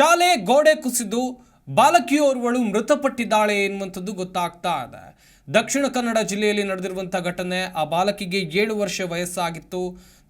ಶಾಲೆ ಗೋಡೆ ಕುಸಿದು ಬಾಲಕಿಯೋರ್ವಳು ಮೃತಪಟ್ಟಿದ್ದಾಳೆ ಎನ್ನುವಂಥದ್ದು ಗೊತ್ತಾಗ್ತಾ ಇದೆ. ದಕ್ಷಿಣ ಕನ್ನಡ ಜಿಲ್ಲೆಯಲ್ಲಿ ನಡೆದಿರುವಂಥ ಘಟನೆ ಆ ಬಾಲಕಿಗೆ ಏಳು ವರ್ಷ ವಯಸ್ಸಾಗಿತ್ತು.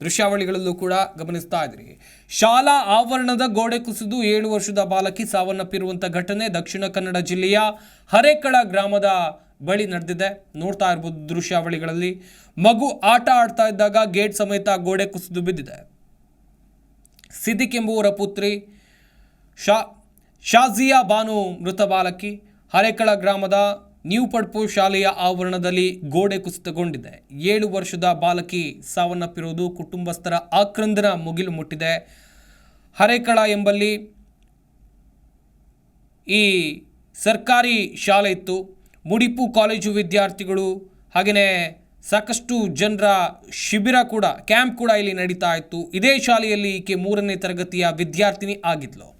ದೃಶ್ಯಾವಳಿಗಳಲ್ಲೂ ಕೂಡ ಗಮನಿಸ್ತಾ ಇದ್ರಿ. ಶಾಲಾ ಆವರಣದ ಗೋಡೆ ಕುಸಿದು ಏಳು ವರ್ಷದ ಬಾಲಕಿ ಸಾವನ್ನಪ್ಪಿರುವಂಥ ಘಟನೆ ದಕ್ಷಿಣ ಕನ್ನಡ ಜಿಲ್ಲೆಯ ಹರೇಕಳ ಗ್ರಾಮದ ಬಳಿ ನಡೆದಿದೆ. ನೋಡ್ತಾ ಇರ್ಬೋದು ದೃಶ್ಯಾವಳಿಗಳಲ್ಲಿ. ಮಗು ಆಟ ಆಡ್ತಾ ಇದ್ದಾಗ ಗೇಟ್ ಸಮೇತ ಗೋಡೆ ಕುಸಿದು ಬಿದ್ದಿದೆ. ಸಿದ್ದಿಕ್ ಎಂಬುವರ ಪುತ್ರಿ ಶಾ, ಶಾಜಿಯಾ ಬಾನು ಮೃತ ಬಾಲಕಿ ಹರೇಕಳ ಗ್ರಾಮದ ನ್ಯೂ ಪಡ್ಪು ಶಾಲೆಯ ಆವರಣದಲ್ಲಿ ಗೋಡೆ ಕುಸಿತಗೊಂಡಿದೆ. ಏಳು ವರ್ಷದ ಬಾಲಕಿ ಸಾವನ್ನಪ್ಪಿರುವುದು ಕುಟುಂಬಸ್ಥರ ಆಕ್ರಂದನ ಮುಗಿಲು ಮುಟ್ಟಿದೆ. ಹರೇಕಳ ಎಂಬಲ್ಲಿ ಈ ಸರ್ಕಾರಿ ಶಾಲೆ ಇತ್ತು. ಮುಡಿಪು ಕಾಲೇಜು ವಿದ್ಯಾರ್ಥಿಗಳು ಹಾಗೆಯೇ ಸಾಕಷ್ಟು ಜನರ ಶಿಬಿರ ಕೂಡ, ಕ್ಯಾಂಪ್ ಕೂಡ ಇಲ್ಲಿ ನಡೀತಾ ಇತ್ತು. ಇದೇ ಶಾಲೆಯಲ್ಲಿ ಈಕೆ ಮೂರನೇ ತರಗತಿಯ ವಿದ್ಯಾರ್ಥಿನಿ ಆಗಿದ್ಲು.